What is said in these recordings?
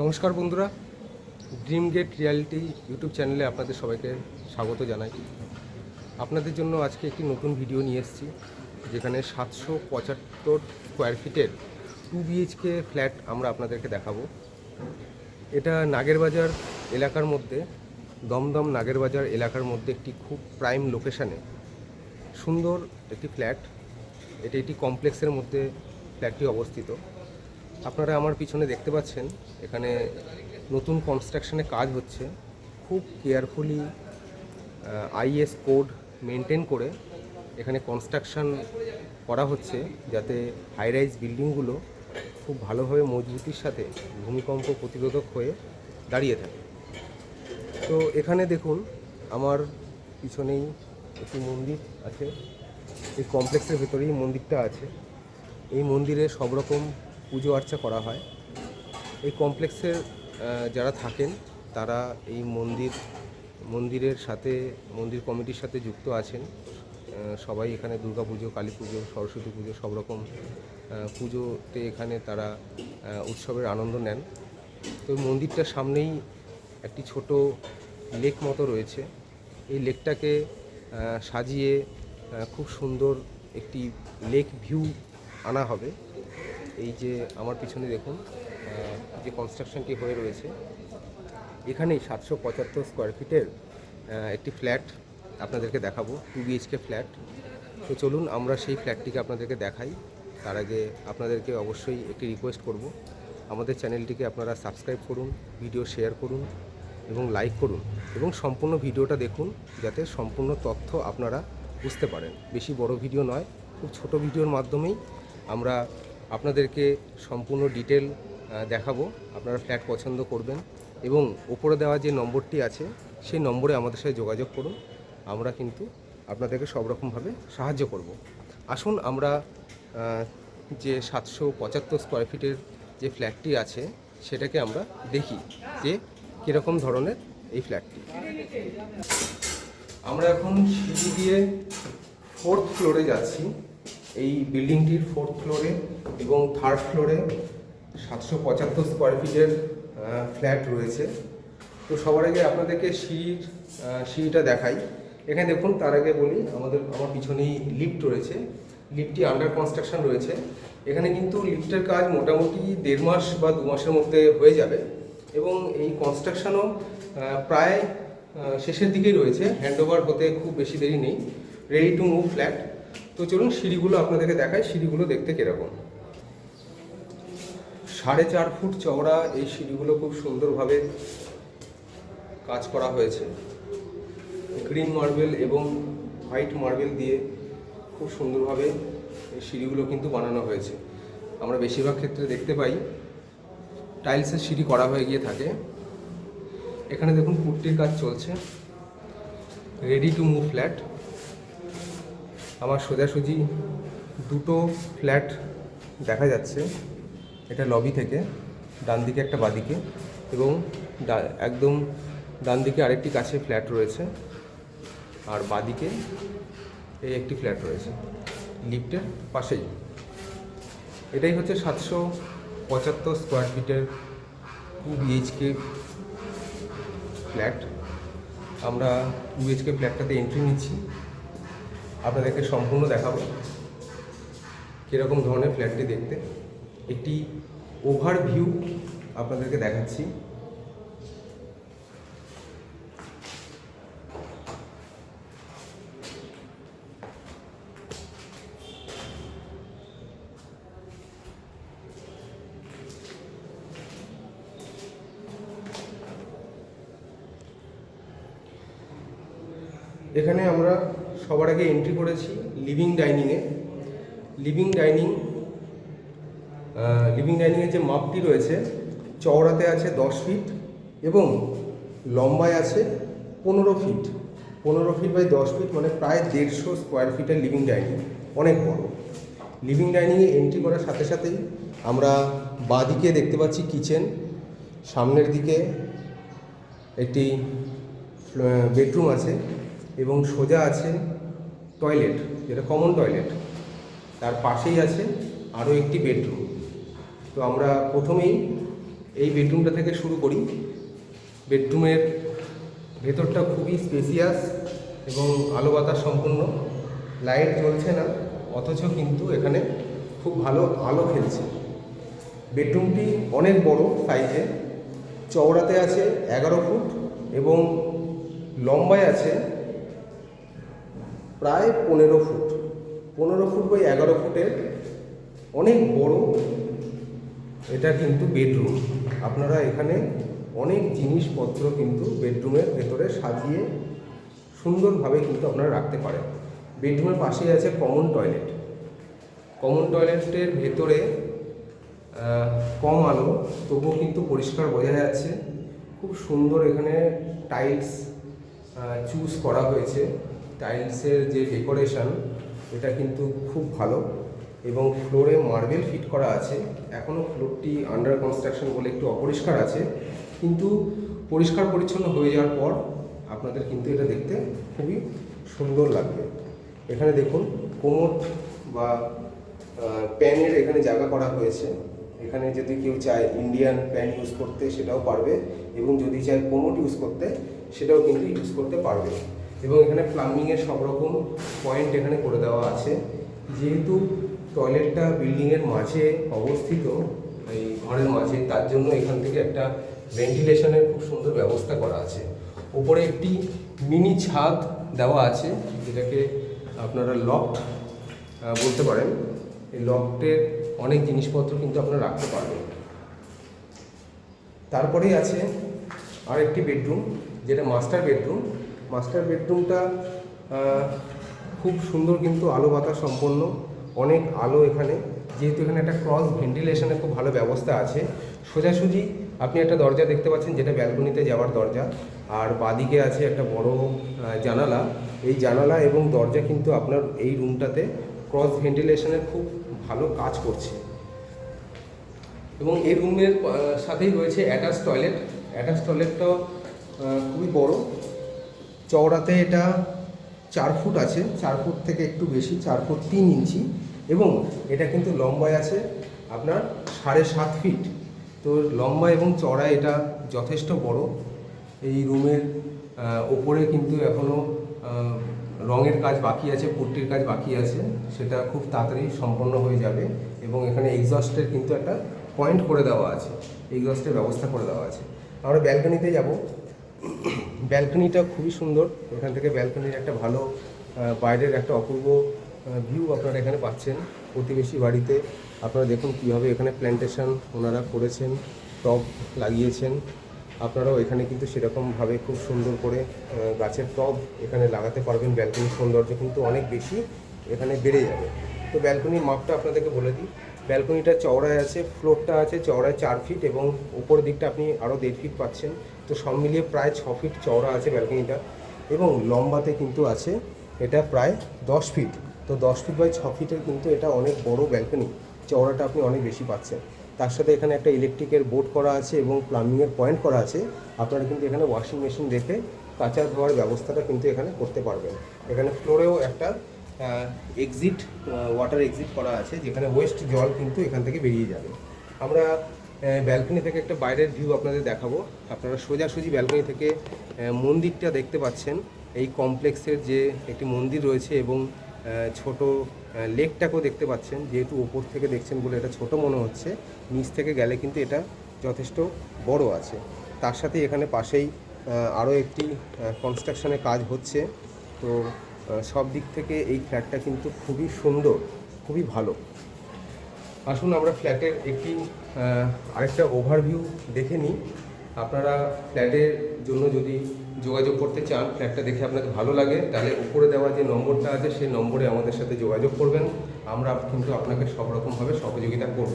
নমস্কার বন্ধুরা dream gate reality YouTube চ্যানেলে আপনাদের সবাইকে স্বাগত জানাই। আপনাদের জন্য আজকে একটি নতুন ভিডিও নিয়ে এসেছি, যেখানে সাতশো পঁচাত্তর স্কোয়ার ফিটের টু বিএইচকে ফ্ল্যাট আমরা আপনাদেরকে দেখাবো। এটা নাগেরবাজার এলাকার মধ্যে, দমদম নাগেরবাজার এলাকার মধ্যে একটি খুব প্রাইম লোকেশানে সুন্দর একটি ফ্ল্যাট এটি একটি কমপ্লেক্সের মধ্যে ফ্ল্যাটটি অবস্থিত। আপনারা আমার পিছনে দেখতে পাচ্ছেন, এখানে নতুন কনস্ট্রাকশনে কাজ হচ্ছে। খুব কেয়ারফুলি আইএস কোড মেনটেন করে এখানে কনস্ট্রাকশন করা হচ্ছে যাতে হাই রাইজ বিল্ডিংগুলো খুব ভালোভাবে মজবুতির সাথে ভূমিকম্প প্রতিরোধক হয়ে দাঁড়িয়ে থাকে। তো এখানে দেখুন, আমার পিছনেই একটি মন্দির আছে। এই কমপ্লেক্সের ভেতরেই মন্দিরটা আছে। এই মন্দিরে সব রকম পুজো আর্চা করা হয়। এই কমপ্লেক্সের যারা থাকেন, তারা এই মন্দির, মন্দিরের সাথে, মন্দির কমিটির সাথে যুক্ত আছেন। সবাই এখানে দুর্গা পুজো, কালী পুজো, সরস্বতী পুজো সব রকম পুজোতে এখানে তারা উৎসবের আনন্দ নেন। তো মন্দিরটার সামনেই একটি ছোট লেক মতো রয়েছে। এই লেকটাকে সাজিয়ে খুব সুন্দর একটি লেক ভিউ আনা হবে। এই যে আমার পিছনে দেখুন যে কনস্ট্রাকশনটি হয়ে রয়েছে, এখানেই সাতশো পঁচাত্তর স্কোয়ার ফিটের একটি ফ্ল্যাট আপনাদেরকে দেখাবো টু বিএইচকে ফ্ল্যাট তো চলুন আমরা সেই ফ্ল্যাটটিকে আপনাদেরকে দেখাই। তার আগে আপনাদেরকে অবশ্যই একটি রিকোয়েস্ট করব। আমাদের চ্যানেলটিকে আপনারা সাবস্ক্রাইব করুন ভিডিও শেয়ার করুন এবং লাইক করুন এবং সম্পূর্ণ ভিডিওটা দেখুন, যাতে সম্পূর্ণ তথ্য আপনারা বুঝতে পারেন। বেশি বড় ভিডিও নয়, খুব ছোট ভিডিওর মাধ্যমেই আমরা আপনাদেরকে সম্পূর্ণ ডিটেল দেখাবো। আপনারা ফ্ল্যাট পছন্দ করবেন এবং ওপরে দেওয়া যে নম্বরটি আছে, সেই নম্বরে আমাদের সাথে যোগাযোগ করুন। আমরা কিন্তু আপনাদেরকে সব রকমভাবে সাহায্য করব। আসুন আমরা যে সাতশো পঁচাত্তর স্কোয়ার ফিটের যে ফ্ল্যাটটি আছে, সেটাকে আমরা দেখি যে কীরকম ধরনের এই ফ্ল্যাটটি আমরা এখন সিঁড়ি দিয়ে ফোর্থ ফ্লোরে যাচ্ছি। এই বিল্ডিংটির ফোর্থ ফ্লোরে এবং থার্ড ফ্লোরে সাতশো পঁচাত্তর স্কোয়ার ফিটের ফ্ল্যাট রয়েছে। তো সবার আগে আপনাদেরকে সিঁড়ির সিঁড়িটা দেখাই। এখানে দেখুন, তার আগে বলি, আমাদের, আমার পিছনেই লিফট রয়েছে। লিফটটি আন্ডার কনস্ট্রাকশন রয়েছে। এখানে কিন্তু লিফটের কাজ মোটামুটি দেড় মাস বা দু মাসের মধ্যে হয়ে যাবে। এবং এই কনস্ট্রাকশনও প্রায় শেষের দিকেই রয়েছে। হ্যান্ডওভার হতে খুব বেশি দেরি নেই। রেডি টু মুভ ফ্ল্যাট তো চলুন সিঁড়িগুলো আপনাদেরকে দেখাই, সিঁড়িগুলো দেখতে কীরকম। সাড়ে চার ফুট চওড়া এই সিঁড়িগুলো খুব সুন্দরভাবে কাজ করা হয়েছে। গ্রিন মার্বেল এবং হোয়াইট মার্বেল দিয়ে খুব সুন্দরভাবে এই সিঁড়িগুলো কিন্তু বানানো হয়েছে। আমরা বেশিরভাগ ক্ষেত্রে দেখতে পাই, টাইলসের সিঁড়ি করা হয়ে গিয়ে থাকে। এখানে দেখুন পুট্টির কাজ চলছে। রেডি টু মুভ ফ্ল্যাট আমার সোজাসুজি দুটো ফ্ল্যাট দেখা যাচ্ছে। এটা লবি থেকে, ডান দিকে একটা বাদিকে এবং একদম ডান দিকে আরেকটি কাছে ফ্ল্যাট রয়েছে আর বাদিকে এই একটি ফ্ল্যাট রয়েছে, লিফটের পাশেই। এটাই হচ্ছে সাতশো পঁচাত্তর স্কোয়ার ফিটের টু বিএইচকে ফ্ল্যাট আমরা টু বিএইচকে ফ্ল্যাটটাতে এন্ট্রি নিচ্ছি। আপনাদেরকে সম্পূর্ণ দেখাবো। কীরকম ধরনের ফ্ল্যাটটি দেখতে। একটি ওভার ভিউ আপনাদেরকে দেখাচ্ছি। এখানে আমরা সবার আগে এন্ট্রি করেছি লিভিং ডাইনিংয়ে লিভিং ডাইনিং লিভিং ডাইনিংয়ের যে মাপটি রয়েছে, চওড়াতে আছে দশ ফিট এবং লম্বায় আছে পনেরো ফিট পনেরো ফিট বাই দশ ফিট মানে প্রায় দেড়শো স্কোয়ার ফিটের লিভিং ডাইনিং অনেক বড়। লিভিং ডাইনিংয়ে এন্ট্রি করার সাথে সাথেই আমরা বাঁদিকে দেখতে পাচ্ছি কিচেন সামনের দিকে একটি বেডরুম আছে এবং সোজা আছে টয়লেট যেটা কমন টয়লেট তার পাশেই আছে আরও একটি বেডরুম তো আমরা প্রথমেই এই বেডরুমটা থেকে শুরু করি। বেডরুমের ভেতরটা খুবই স্পেসিয়াস এবং আলো বাতাস সম্পূর্ণ। লাইট জ্বলছে না, অথচ কিন্তু এখানে খুব ভালো আলো খেলছে। বেডরুমটি অনেক বড় সাইজে চওড়াতে আছে এগারো ফুট এবং লম্বায় আছে প্রায় পনেরো ফুট। পনেরো ফুট বাই এগারো ফুটের অনেক বড় এটা কিন্তু বেডরুম। আপনারা এখানে অনেক জিনিসপত্র কিন্তু বেডরুমের ভেতরে সাজিয়ে সুন্দরভাবে কিন্তু আপনারা রাখতে পারেন। বেডরুমের পাশেই আছে কমন টয়লেট। কমন টয়লেটের ভেতরে কম আলো, তবুও কিন্তু পরিষ্কার বোঝা যাচ্ছে। খুব সুন্দর এখানে টাইলস চুজ করা হয়েছে। টাইলসের যে ডেকোরেশন, এটা কিন্তু খুব ভালো এবং ফ্লোরে মার্বেল ফিট করা আছে। এখনও ফ্লোরটি আন্ডার কনস্ট্রাকশন বলে একটু অপরিষ্কার আছে। কিন্তু পরিষ্কার পরিচ্ছন্ন হয়ে যাওয়ার পর আপনাদের কিন্তু এটা দেখতে খুবই সুন্দর লাগবে। এখানে দেখুন কোমোট বা প্যানের এখানে জায়গা করা হয়েছে। এখানে যদি কেউ চায় ইন্ডিয়ান প্যান ইউজ করতে সেটাও পারবে এবং যদি চায় কোমোট ইউজ করতে, সেটাও কিন্তু ইউজ করতে পারবে। এবং এখানে প্লাম্বিংয়ের সব রকম পয়েন্ট এখানে করে দেওয়া আছে। যেহেতু টয়লেটটা বিল্ডিংয়ের মাঝে অবস্থিত, এই ঘরের মাঝে, তার জন্য এখান থেকে একটা ভেন্টিলেশনের খুব সুন্দর ব্যবস্থা করা আছে। ওপরে একটি মিনি ছাদ দেওয়া আছে, যেটাকে আপনারা লফট বলতে পারেন। এই লফটের অনেক জিনিসপত্র কিন্তু আপনারা রাখতে পারবেন। তারপরেই আছে আরেকটি বেডরুম যেটা মাস্টার বেডরুম মাস্টার বেডরুমটা খুব সুন্দর কিন্তু আলো বাতাস সম্পন্ন, অনেক আলো এখানে। যেহেতু এখানে একটা ক্রস ভেন্টিলেশনের খুব ভালো ব্যবস্থা আছে। সোজাসুজি আপনি একটা দরজা দেখতে পাচ্ছেন, যেটা ব্যালকনিতে যাওয়ার দরজা। আর বাদিকে আছে একটা বড় জানালা। এই জানালা এবং দরজা কিন্তু আপনার এই রুমটাতে ক্রস ভেন্টিলেশনের খুব ভালো কাজ করছে। এবং এই রুমের সাথেই রয়েছে অ্যাটাচ টয়লেট। অ্যাটাচ টয়লেটটাও খুবই বড়। চওড়াতে এটা চার ফুট আছে, চার ফুট থেকে একটু বেশি, চার ফুট তিন ইঞ্চি এবং এটা কিন্তু লম্বায় আছে আপনার সাড়ে সাত ফিট। তো লম্বা এবং চড়া এটা যথেষ্ট বড়। এই রুমের ওপরে কিন্তু এখনও রঙের কাজ বাকি আছে, পুট্টির কাজ বাকি আছে। সেটা খুব তাড়াতাড়ি সম্পন্ন হয়ে যাবে এবং এখানে এক্সস্টের কিন্তু একটা পয়েন্ট করে দেওয়া আছে। এক্সস্টের ব্যবস্থা করে দেওয়া আছে। আমরা ব্যালকনিতে যাব। ব্যালকনিটা খুবই সুন্দর। এখান থেকে ব্যালকনির একটা ভালো বাইরের একটা অপূর্ব ভিউ আপনারা এখানে পাচ্ছেন প্রতিবেশী বাড়িতে। আপনারা দেখুন কীভাবে এখানে প্ল্যান্টেশন ওনারা করেছেন, টব লাগিয়েছেন। আপনারাও এখানে কিন্তু সেরকমভাবে খুব সুন্দর করে গাছের টব এখানে লাগাতে পারবেন। ব্যালকনির সৌন্দর্য কিন্তু অনেক বেশি এখানে বেড়ে যাবে। তো ব্যালকনির মাপটা আপনাদেরকে বলে দিই। ব্যালকনিটা চওড়ায় আছে, ফ্লোরটা আছে চওড়ায় চার ফিট এবং উপর দিকটা আপনি আরও দেড় ফিট পাচ্ছেন। তো সব মিলিয়ে প্রায় ছ ফিট চওড়া আছে ব্যালকনিটা এবং লম্বাতে কিন্তু আছে এটা প্রায় দশ ফিট তো দশ ফিট বাই ছ ফিটের কিন্তু এটা অনেক বড় ব্যালকনি, চওড়াটা আপনি অনেক বেশি পাচ্ছেন। তার সাথে এখানে একটা ইলেকট্রিকের বোর্ড করা আছে এবং প্লাম্বিংয়ের পয়েন্ট করা আছে। আপনারা কিন্তু এখানে ওয়াশিং মেশিন রেখে কাঁচা ধোয়ার ব্যবস্থাটা কিন্তু এখানে করতে পারবেন। এখানে ফ্লোরেও একটা এক্সিট ওয়াটার এক্সিট করা আছে, যেখানে ওয়েস্ট জল কিন্তু এখান থেকে বেরিয়ে যাবে। আমরা ব্যালকনি থেকে একটা বাইরের ভিউ আপনাদের দেখাবো। আপনারা সোজাসুজি ব্যালকনি থেকে মন্দিরটা দেখতে পাচ্ছেন। এই কমপ্লেক্সের যে একটি মন্দির রয়েছে এবং ছোট লেকটাকেও দেখতে পাচ্ছেন। যেহেতু ওপর থেকে দেখছেন বলে এটা ছোট মনে হচ্ছে, নিচ থেকে গেলে কিন্তু এটা যথেষ্ট বড় আছে। তার সাথে এখানে পাশেই আরও একটি কনস্ট্রাকশনের কাজ হচ্ছে। তো সব দিক থেকে এই ফ্ল্যাটটা কিন্তু খুবই সুন্দর, খুবই ভালো। আসুন আমরা ফ্ল্যাটের একটি আরেকটা ওভারভিউ দেখে নিই। আপনারা ফ্ল্যাটের জন্য যদি যোগাযোগ করতে চান ফ্ল্যাটটা দেখে আপনাদের ভালো লাগে, তাহলে উপরে দেওয়া যে নম্বরটা আছে, সেই নম্বরে আমাদের সাথে যোগাযোগ করবেন। আমরা কিন্তু আপনাকে সব রকমভাবে সহযোগিতা করব।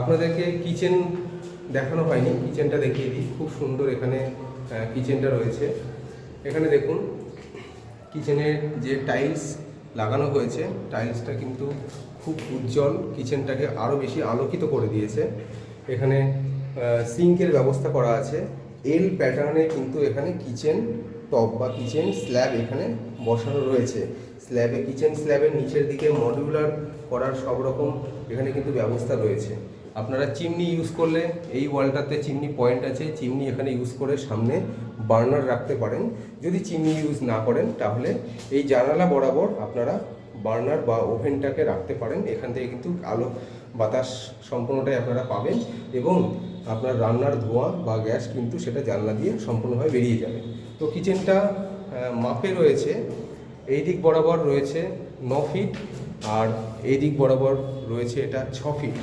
আপনাদেরকে কিচেন দেখানো হয়নি কিচেনটা দেখিয়ে দিই। খুব সুন্দর এখানে কিচেনটা রয়েছে। এখানে দেখুন কিচেনের যে টাইলস লাগানো হয়েছে, টাইলসটা কিন্তু খুব উজ্জ্বল। কিচেনটাকে আরও বেশি আলোকিত করে দিয়েছে। এখানে সিঙ্কের ব্যবস্থা করা আছে। এল প্যাটার্নে কিন্তু এখানে কিচেন টপ বা কিচেন স্ল্যাব এখানে বসানো রয়েছে। স্ল্যাবে, কিচেন স্ল্যাবের নিচের দিকে মডিউলার করার সব রকম এখানে কিন্তু ব্যবস্থা রয়েছে। আপনারা চিমনি ইউজ করলে এই ওয়ালটাতে চিমনি পয়েন্ট আছে, চিমনি এখানে ইউজ করে সামনে বার্নার রাখতে পারেন। যদি চিমনি ইউজ না করেন, তাহলে এই জানালা বরাবর আপনারা বার্নার বা ওভেনটাকে রাখতে পারেন। এখান থেকে কিন্তু আলো, বাতাস সম্পূর্ণটাই আপনারা পাবেন এবং আপনার রান্নার ধোঁয়া বা গ্যাস কিন্তু সেটা জানলা দিয়ে সম্পূর্ণভাবে বেরিয়ে যাবে। তো কিচেনটা মাপে রয়েছে, এই দিক বরাবর রয়েছে ন ফিট আর এই দিক বরাবর রয়েছে এটা ছ ফিট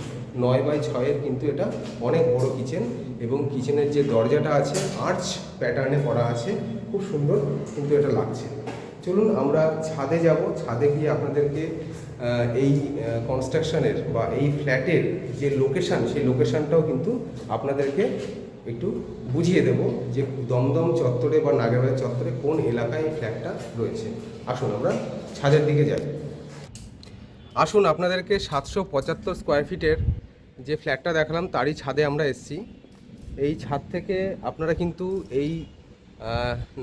নয় বাই ছয়ের কিন্তু এটা অনেক বড় কিচেন এবং কিচেনের যে দরজাটা আছে আর্চ প্যাটার্নে করা আছে, খুব সুন্দর কিন্তু এটা লাগছে। চলুন আমরা ছাদে যাব, ছাদে গিয়ে আপনাদেরকে এই কনস্ট্রাকশনের বা এই ফ্ল্যাটের যে লোকেশান সেই লোকেশানটাও কিন্তু আপনাদেরকে একটু বুঝিয়ে দেব যে দমদম চত্বরে বা নাগেরবাজার চত্বরে কোন এলাকায় এই ফ্ল্যাটটা রয়েছে। আসুন আমরা ছাদের দিকে যাই। আসুন, আপনাদেরকে সাতশো পঁচাত্তর স্কোয়ার ফিটের যে ফ্ল্যাটটা দেখালাম, তারই ছাদে আমরা এসছি। এই ছাদ থেকে আপনারা কিন্তু এই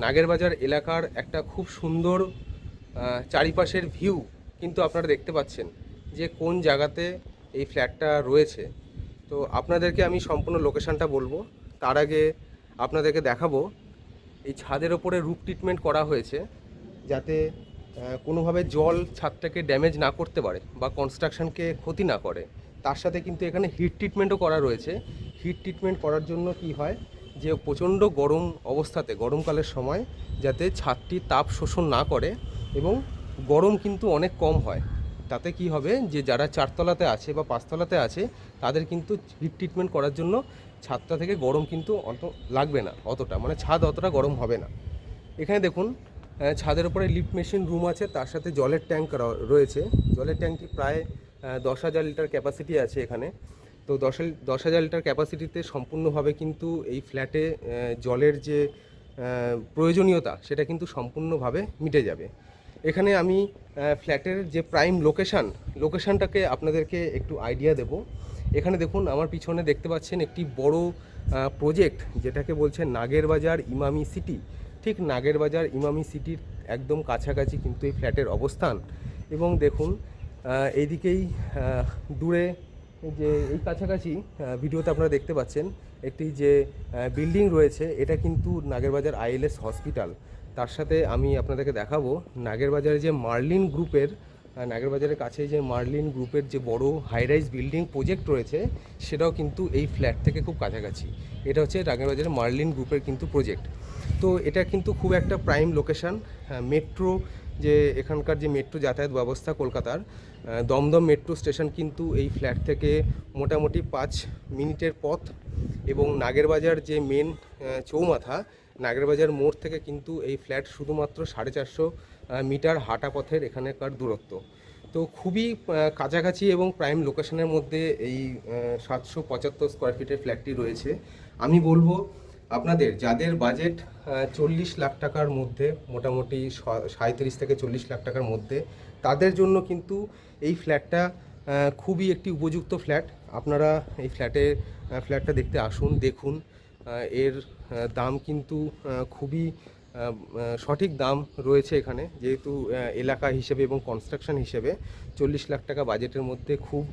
নাগেরবাজার এলাকার একটা খুব সুন্দর চারিপাশের ভিউ কিন্তু আপনারা দেখতে পাচ্ছেন যে কোন জায়গাতে এই ফ্ল্যাটটা রয়েছে। তো আপনাদেরকে আমি সম্পূর্ণ লোকেশনটা বলব। তার আগে আপনাদেরকে দেখাবো, এই ছাদের ওপরে রুপ ট্রিটমেন্ট করা হয়েছে, যাতে কোনোভাবে জল ছাদটাকে ড্যামেজ না করতে পারে বা কনস্ট্রাকশনকে ক্ষতি না করে, তার সাথে কিন্তু এখানে হিট ট্রিটমেন্টও করা রয়েছে। হিট ট্রিটমেন্ট করার জন্য কি হয় যে, প্রচণ্ড গরম অবস্থাতে, গরমকালের সময় যাতে ছাদটি তাপ শোষণ না করে এবং গরম কিন্তু অনেক কম হয়। তাতে কি হবে যে, যারা চারতলাতে আছে বা পাঁচতলাতে আছে, তাদের কিন্তু হিট ট্রিটমেন্ট করার জন্য ছাদটা থেকে গরম কিন্তু অত লাগবে না, অতটা। মানে ছাদ অতটা গরম হবে না। এখানে দেখুন ছাদের উপরে লিফট মেশিন রুম আছে, তার সাথে জলের ট্যাঙ্ক রয়েছে। জলের ট্যাঙ্কটি প্রায় দশ হাজার লিটার ক্যাপাসিটি আছে এখানে। তো দশ দশ হাজার লিটার ক্যাপাসিটিতে সম্পূর্ণভাবে কিন্তু এই ফ্ল্যাটে জলের যে প্রয়োজনীয়তা, সেটা কিন্তু সম্পূর্ণভাবে মিটে যাবে। এখানে আমি ফ্ল্যাটের যে প্রাইম লোকেশান, লোকেশানটাকে আপনাদেরকে একটু আইডিয়া দেব। এখানে দেখুন, আমার পিছনে দেখতে পাচ্ছেন একটি বড় প্রজেক্ট, যেটাকে বলছে নাগেরবাজার ইমামি সিটি। ঠিক নাগেরবাজার ইমামি সিটির একদম কাছাকাছি কিন্তু এই ফ্ল্যাটের অবস্থান। এবং দেখুন এইদিকেই দূরে যে, এই কাছাকাছি ভিডিওতে আপনারা দেখতে পাচ্ছেন একটি যে বিল্ডিং রয়েছে, এটা কিন্তু নাগেরবাজার আইএলএস হসপিটাল। তার সাথে আমি আপনাদেরকে দেখাবো নাগেরবাজারে যে মার্লিন গ্রুপের নাগেরবাজারের কাছে যে মার্লিন গ্রুপের যে বড় হাইরাইজ বিল্ডিং প্রজেক্ট রয়েছে, সেটাও কিন্তু এই ফ্ল্যাট থেকে খুব কাছাকাছি। এটা হচ্ছে নাগেরবাজারের মার্লিন গ্রুপের কিন্তু প্রজেক্ট তো এটা কিন্তু খুব একটা প্রাইম লোকেশান মেট্রো যে এখানকার যে মেট্রো যাতায়াত ব্যবস্থা কলকাতার দমদম মেট্রো স্টেশন কিন্তু এই ফ্ল্যাট থেকে মোটামুটি পাঁচ মিনিটের পথ এবং নাগেরবাজার যে মেন চৌমাথা, নাগেরবাজার মোড় থেকে কিন্তু এই ফ্ল্যাট শুধুমাত্র সাড়ে চারশো মিটার হাঁটা পথের এখানকার দূরত্ব। তো খুবই কাছাকাছি এবং প্রাইম লোকেশনের মধ্যে এই সাতশো পঁচাত্তর স্কোয়ার ফিটের ফ্ল্যাটটি রয়েছে। আমি বলব আপনাদের যাদের বাজেট চল্লিশ লাখ টাকার মধ্যে, মোটামুটি স- সাঁইত্রিশ থেকে চল্লিশ লাখ টাকার মধ্যে, তাদের জন্য কিন্তু এই ফ্ল্যাটটা খুবই একটি উপযুক্ত ফ্ল্যাট আপনারা এই ফ্ল্যাটে ফ্ল্যাটটা দেখতে আসুন, দেখুন এর দাম কিন্তু খুবই সঠিক দাম রয়েছে এখানে, যেহেতু এলাকা হিসেবে এবং কনস্ট্রাকশন হিসেবে চল্লিশ লাখ টাকা বাজেটের মধ্যে খুব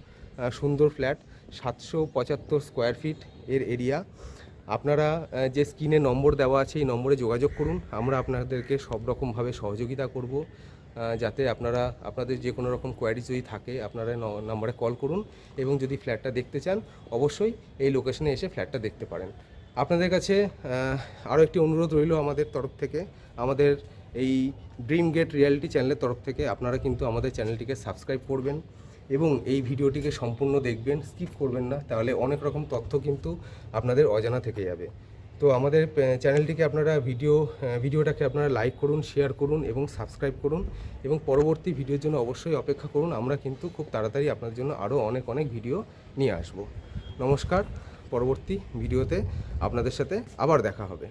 সুন্দর ফ্ল্যাট সাতশো পঁচাত্তর স্কোয়ার ফিট এর এরিয়া আপনারা যে স্ক্রিনে নম্বর দেওয়া আছে, এই নম্বরে যোগাযোগ করুন। আমরা আপনাদেরকে সব রকমভাবে সহযোগিতা করব যাতে আপনারা, আপনাদের যে কোনো রকম কোয়ারি যদি থাকে, আপনারা নম্বরে কল করুন এবং যদি ফ্ল্যাটটা দেখতে চান, অবশ্যই এই লোকেশনে এসে ফ্ল্যাটটা দেখতে পারেন। আপনাদের কাছে আরও একটি অনুরোধ রইল আমাদের তরফ থেকে। আমাদের এই ড্রিম গেট রিয়ালিটি চ্যানেলের তরফ থেকে আপনারা কিন্তু আমাদের চ্যানেলটিকে সাবস্ক্রাইব করবেন। এবং এই ভিডিওটিকে সম্পূর্ণ দেখবেন স্কিপ করবেন না, তাহলে অনেক রকম তথ্য কিন্তু আপনাদের অজানা থেকে যাবে। তো আমাদের চ্যানেলটিকে আপনারা ভিডিও ভিডিওটাকে আপনারা লাইক করুন শেয়ার করুন এবং সাবস্ক্রাইব করুন এবং পরবর্তী ভিডিওর জন্য অবশ্যই অপেক্ষা করুন, আমরা কিন্তু খুব তাড়াতাড়ি আপনাদের জন্য আরও অনেক অনেক ভিডিও নিয়ে আসব। নমস্কার, পরবর্তী ভিডিওতে আপনাদের সাথে আবার দেখা হবে।